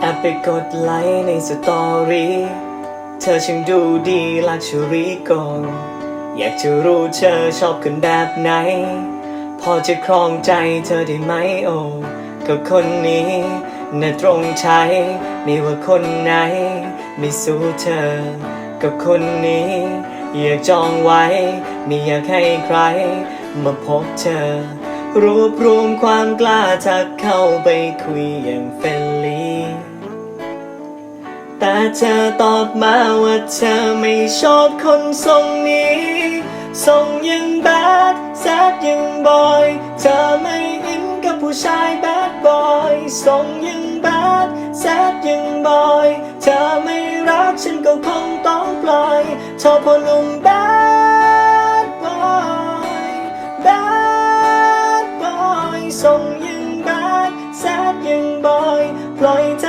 แอปไปกดไลค์ในสตอรี่ เธอช่างดูดีลักชัวรี่ก่อนอยากจะรู้เธอชอบคนแบบไหน พอจะครองใจเธอได้ไหมโอ้กับคนนี้น่าตรงใจไม่ว่าคนไหน ไม่สู้เธอ กับคนนี้ อยากจองไว้ ไม่อยากให้ใคร มาพบเธอ รวบรวมความกล้าทักเข้าไปคุยอย่างเฟรนลี่แต่เธอตอบมาว่าเธอไม่ชอบคนทรงนี้ทรงยังแบดแซดยังบอย เธอไม่อินกับผู้ชายแบดบอยทรงยังแบดแซดยังบอย เธอไม่รักฉันก็คงต้องปล่อยชอบพอห ทรงยังแบดแซดยังบอย ปล่อยใจ